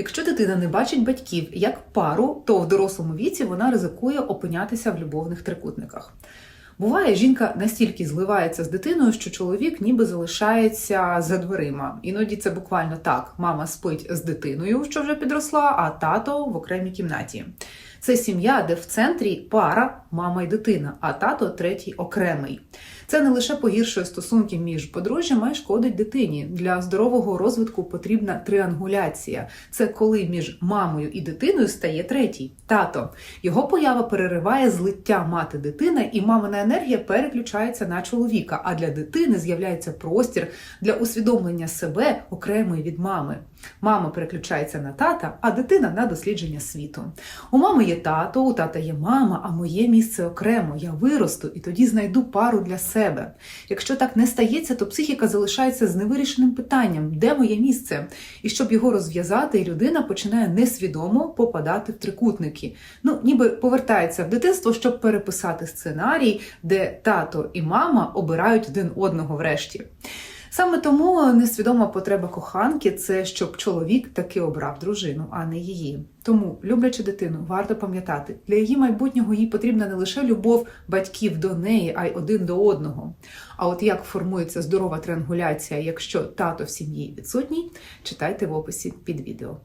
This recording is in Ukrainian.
Якщо дитина не бачить батьків як пару, то в дорослому віці вона ризикує опинятися в любовних трикутниках. Буває, жінка настільки зливається з дитиною, що чоловік ніби залишається за дверима. Іноді це буквально так: мама спить з дитиною, що вже підросла, а тато в окремій кімнаті. Це сім'я, де в центрі пара, мама і дитина, а тато третій окремий. Це не лише погіршує стосунки між подружжям, а й шкодить дитині. Для здорового розвитку потрібна триангуляція. Це коли між мамою і дитиною стає третій тато. Його поява перериває злиття мати дитина, і мамина енергія переключається на чоловіка. А для дитини з'являється простір для усвідомлення себе окремої від мами. Мама переключається на тата, а дитина на дослідження світу. У мами є тато, у тата є мама, а моє місце окремо. Я виросту і тоді знайду пару для себе. Якщо так не стається, то психіка залишається з невирішеним питанням, де моє місце? І щоб його розв'язати, людина починає несвідомо попадати в трикутники. Ну, ніби повертається в дитинство, щоб переписати сценарій, де тато і мама обирають один одного врешті. Саме тому несвідома потреба коханки це щоб чоловік таки обрав дружину, а не її. Тому, люблячи дитину, варто пам'ятати, для її майбутнього їй потрібна не лише любов батьків до неї, а й один до одного. А от як формується здорова триангуляція, якщо тато в сім'ї відсутній, читайте в описі під відео.